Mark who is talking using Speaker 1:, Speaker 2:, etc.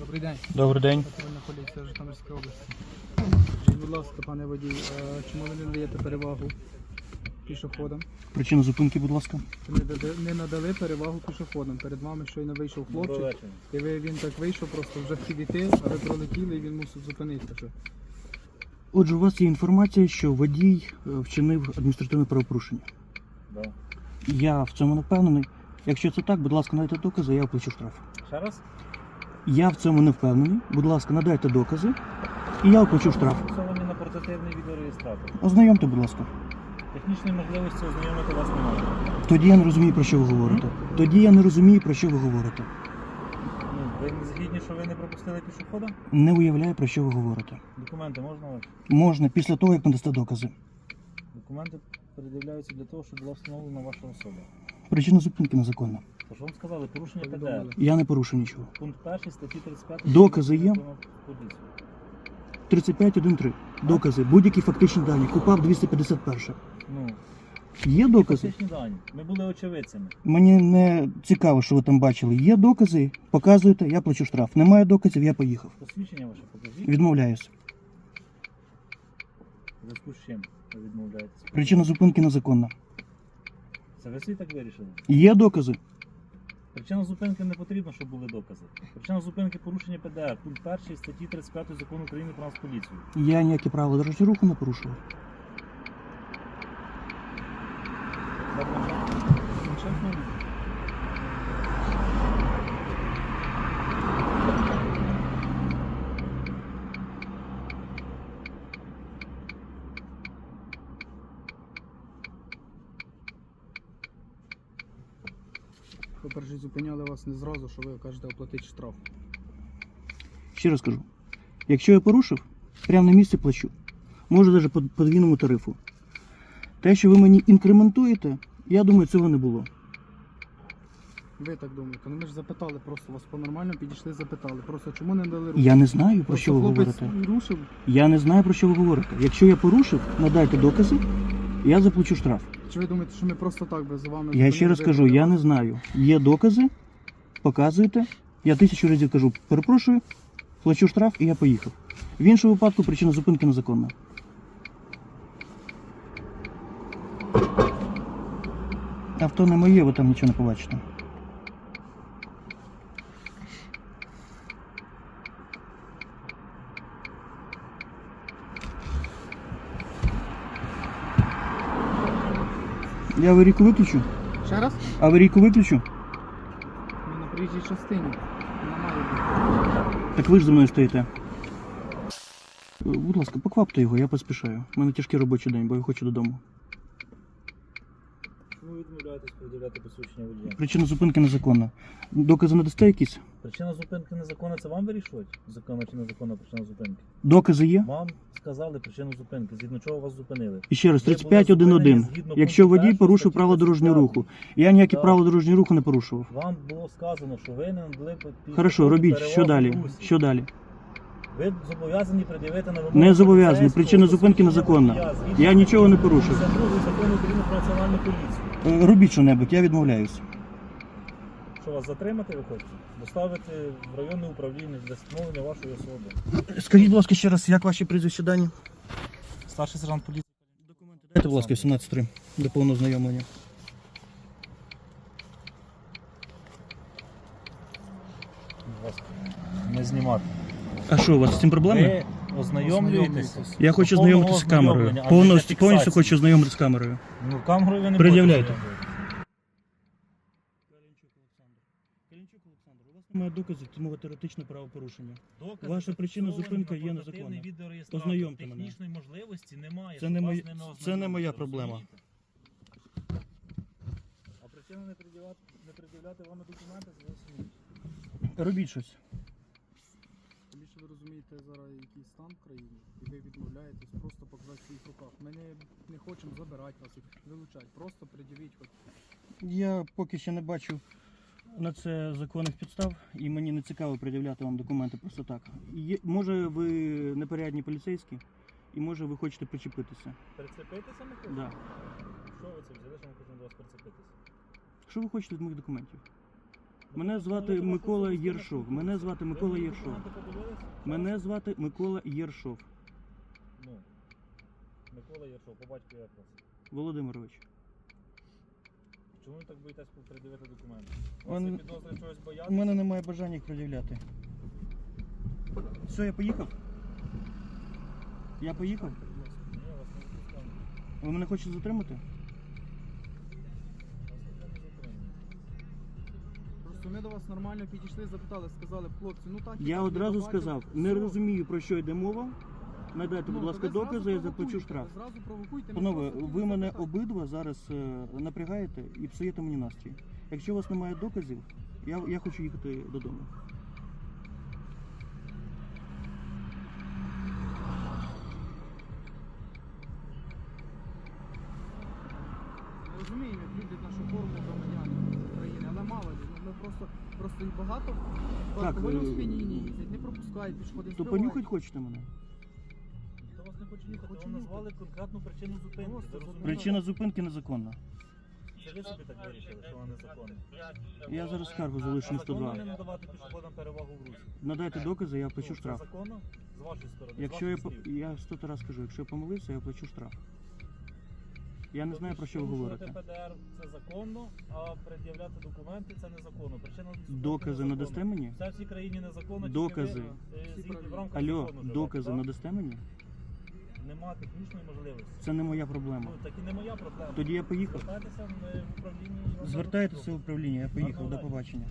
Speaker 1: Добрий день.
Speaker 2: Добрий день.
Speaker 1: Патрульна поліція Житомирської області. Скажіть, будь ласка, пане водій, е, чому ви не надаєте перевагу пішоходам?
Speaker 2: Причина зупинки, будь ласка.
Speaker 1: Не, не надали перевагу пішоходам? Перед вами щойно вийшов хлопчик, і ви, він так вийшов, просто вже хотів іти, а ви пролетіли і він мусив зупинитися.
Speaker 2: Отже, у вас є інформація, що водій е, вчинив адміністративне правопорушення.
Speaker 3: Да.
Speaker 2: Я в цьому не впевнений. Якщо це так, будь ласка, надайте докази, я оплачу штраф.
Speaker 3: Ще раз?
Speaker 2: Я в цьому не впевнений. Будь ласка, надайте докази, і я оплачу штраф.
Speaker 3: Фіксовані на портативний відеореєстратор.
Speaker 2: Ознайомте, будь ласка.
Speaker 3: Технічної можливості ознайомити вас немає.
Speaker 2: Тоді я не розумію, про що ви говорите. Тоді я не розумію, про що ви говорите.
Speaker 3: Ну, ви не згідні, що ви не пропустили пішохода?
Speaker 2: Не уявляю, про що ви говорите.
Speaker 3: Документи можна ваші?
Speaker 2: Можна після того, як надасте докази.
Speaker 3: Документи передивляються для того, щоб була встановлена ваша особа.
Speaker 2: Причина зупинки незаконна.
Speaker 3: Тож вам сказали, порушення ПДР.
Speaker 2: Я не порушив нічого.
Speaker 3: Пункт 1 статті 35.
Speaker 2: Докази є?
Speaker 3: Поліцію.
Speaker 2: 35.1.3. Докази. Будь-які фактичні дані. КУПАП 251.
Speaker 3: Ну,
Speaker 2: Є докази?
Speaker 3: фактичні дані. Ми були очевидцями.
Speaker 2: Мені не цікаво, що ви там бачили. Є докази, показуєте, я плачу штраф. Немає доказів, я поїхав.
Speaker 3: Посвідчення ваше покажіть.
Speaker 2: Відмовляюсь.
Speaker 3: В зв'язку з чим ви відмовляєтесь?
Speaker 2: Причина зупинки незаконна.
Speaker 3: Це ви всі так вирішили?
Speaker 2: Є докази?
Speaker 3: Причина зупинки не потрібно, щоб були докази. Причина зупинки порушення ПДР. Пункт 1 статті 35 закону України про Нацполіцію.
Speaker 2: Я ніякі правила дорожнього руху не порушував.
Speaker 1: Планшет в мене? По-перше, зупиняли вас не зразу, що ви кажете оплатити штраф.
Speaker 2: Ще раз кажу. Якщо я порушив, прямо на місці плачу. Може навіть по подвійному тарифу. Те, що ви мені інкрементуєте, я думаю, цього не було.
Speaker 1: Ви так думаєте? Ну ми ж запитали, просто вас по-нормально підійшли, запитали. Просто чому не дали руку?
Speaker 2: Я не знаю, про
Speaker 1: Просто
Speaker 2: що ви
Speaker 1: хлопець
Speaker 2: говорите.
Speaker 1: рушив.
Speaker 2: Я не знаю, про що ви говорите. Якщо я порушив, надайте докази, я заплачу штраф.
Speaker 1: Чи ви думаєте, що ми просто так би з вами
Speaker 2: Я ще раз кажу, я не знаю. Є докази, показуєте. Я тисячу разів кажу, перепрошую, плачу штраф і я поїхав. В іншому випадку причина зупинки незаконна. Авто не моє, ви там нічого не побачите. Я аварійку виключу.
Speaker 1: Ще раз?
Speaker 2: Аварійку виключу.
Speaker 1: Ми на проїжджій частині. Немає.
Speaker 2: Так ви ж за мною стоїте. Е, Будь ласка, поквапте його, я поспішаю. У мене тяжкий робочий день, бо я хочу додому.
Speaker 3: Чому ви відмовляєтесь передивляти посвідчення водія?
Speaker 2: Причина зупинки незаконна. Докази надасте якісь?
Speaker 3: Причина зупинки незаконна, це вам вирішувати? Законна чи незаконна причина зупинки?
Speaker 2: Докази є?
Speaker 3: Вам сказали причину зупинки, згідно чого вас зупинили.
Speaker 2: І ще раз,
Speaker 3: Ви були зупинені
Speaker 2: 35.1.1.
Speaker 3: згідно
Speaker 2: Якщо
Speaker 3: пункту
Speaker 2: водій
Speaker 3: першого
Speaker 2: порушив
Speaker 3: статті
Speaker 2: право дорожнього
Speaker 3: 35.
Speaker 2: руху. Я ніякі
Speaker 3: Так.
Speaker 2: правила дорожнього руху не порушував.
Speaker 3: Вам було сказано, що ви не надали під-
Speaker 2: Хорошо,
Speaker 3: під-
Speaker 2: робіть. Що далі?
Speaker 3: русі.
Speaker 2: Що далі?
Speaker 3: Ви зобов'язані пред'явити на вимогу
Speaker 2: Не зобов'язаний.
Speaker 3: поліцейського
Speaker 2: Причина зупинки
Speaker 3: посвідчення
Speaker 2: незаконна.
Speaker 3: водія згідно
Speaker 2: Я нічого не порушив.
Speaker 3: 52 закону України про національну поліцію.
Speaker 2: Е, Робіть що-небудь, я відмовляюсь.
Speaker 3: Що вас затримати ви хочете? Доставити в районне управління для встановлення вашої особи.
Speaker 2: Скажіть, будь ласка, ще раз, як ваші прізвища дані?
Speaker 3: Старший сержант поліції.
Speaker 2: Документи дайте, будь ласка, 18.3 до повного знайомлення.
Speaker 3: Будь ласка, Не знімати.
Speaker 2: А що, у вас з цим проблеми?
Speaker 3: Ви ознайомлюєтесь.
Speaker 2: Я хочу
Speaker 3: повного
Speaker 2: знайомитися з камерою.
Speaker 3: ознайомлення, а не
Speaker 2: Повністю,
Speaker 3: для
Speaker 2: повністю хочу знайомитися з камерою.
Speaker 3: Ну, камерою ви не
Speaker 2: Пред'являйте.
Speaker 3: будете
Speaker 2: немає доказів, тому теоретичне правопорушення.
Speaker 3: Докази
Speaker 2: Ваша причина зупинки є незаконна.
Speaker 3: відеореєстратор.
Speaker 2: Ознайомте мене.
Speaker 3: Технічної можливості немає.
Speaker 2: Це не
Speaker 3: не
Speaker 2: це не моя проблема.
Speaker 3: А причина не пред'являти, не пред'являти вам документи це зовсім.
Speaker 2: Робіть щось.
Speaker 1: Тому що ви розумієте зараз який стан в країні, і ви відмовляєтесь просто показати своїх руках. Ми не, не хочемо забирати вас вилучати. Просто пред'явіть хоч.
Speaker 2: Я поки ще не бачу на це законних підстав, і мені не цікаво пред'являти вам документи просто так. Є, може ви непорядні поліцейські, і може ви хочете причепитися.
Speaker 3: Прицепитися не хочете?
Speaker 2: Да.
Speaker 3: Що ви це взяли, що ми хочемо до вас прицепитися?
Speaker 2: Що ви хочете від моїх документів? Мене звати Микола Єршов. Мене звати Микола Єршов. Мене звати Микола Єршов.
Speaker 3: Ну, Микола Єршов, по батьку як вас?
Speaker 2: Володимирович.
Speaker 3: Чому ви так боїтесь придивити документи?
Speaker 2: Он-
Speaker 3: вас є підозри чогось
Speaker 2: У
Speaker 3: боятися?
Speaker 2: мене немає бажання їх пред'являти. Все, я поїхав? Я поїхав?
Speaker 1: Будь ласка.
Speaker 3: Ні, вас не відпускаємо.
Speaker 2: Ви мене хочете затримати?
Speaker 3: Вас ніхто не затримує.
Speaker 1: Просто ми до вас нормально підійшли, запитали, сказали, хлопці, ну так. і
Speaker 2: Я
Speaker 1: так,
Speaker 2: одразу сказав, не
Speaker 1: все.
Speaker 2: розумію про що йде мова. Надайте,
Speaker 1: Ну,
Speaker 2: будь ласка, докази, я заплачу штраф.
Speaker 1: Зразу провокуйте.
Speaker 2: Панове, ви мене обидва зараз е, напрягаєте і псуєте мені настрій. Якщо у вас немає доказів, я, я хочу їхати додому.
Speaker 1: Розуміємо, як люблять нашу форму громадяни України, але мало ли, ну, ми просто, просто і багато в
Speaker 2: Так,
Speaker 1: алкогольному
Speaker 2: е,
Speaker 1: сп'янінні їздять, не пропускають пішоходи,
Speaker 2: То понюхать хочете мене?
Speaker 3: Хоче їхати,
Speaker 1: Хочу
Speaker 3: вам
Speaker 1: їхати.
Speaker 3: назвали конкретну причину зупинки. Ви розумієте?
Speaker 2: Причина зупинки незаконна.
Speaker 3: Це ви собі так вирішили, що вона незаконна.
Speaker 2: Я зараз скаргу залишу
Speaker 3: А
Speaker 2: на
Speaker 3: законно не
Speaker 2: 102.
Speaker 3: надавати пішоходам перевагу в русі?
Speaker 2: Надайте докази, я плачу
Speaker 3: Ну,
Speaker 2: штраф.
Speaker 3: Це законно? З вашої сторони? з
Speaker 2: Якщо я
Speaker 3: ваших
Speaker 2: по-
Speaker 3: слів?
Speaker 2: я сто раз кажу, якщо я помилився, я плачу штраф. Я не
Speaker 3: Тобто
Speaker 2: знаю про що ви
Speaker 3: порушувати
Speaker 2: говорите.
Speaker 3: ПДР це законно, а пред'являти документи це незаконно. Причина зупинки
Speaker 2: Докази
Speaker 3: незаконна.
Speaker 2: надасте мені?
Speaker 3: Все в цій країні незаконно. тільки
Speaker 2: Докази.
Speaker 3: ви, е, згідно- в рамках
Speaker 2: Алло,
Speaker 3: закону живете,
Speaker 2: докази
Speaker 3: так?
Speaker 2: надасте мені?
Speaker 3: Нема технічної можливості.
Speaker 2: Це не моя проблема.
Speaker 3: Ну, так і не моя проблема.
Speaker 2: Тоді я поїхав.
Speaker 3: Звертайтеся е, в управління. і
Speaker 2: Звертайтеся в управління, я поїхав. До побачення.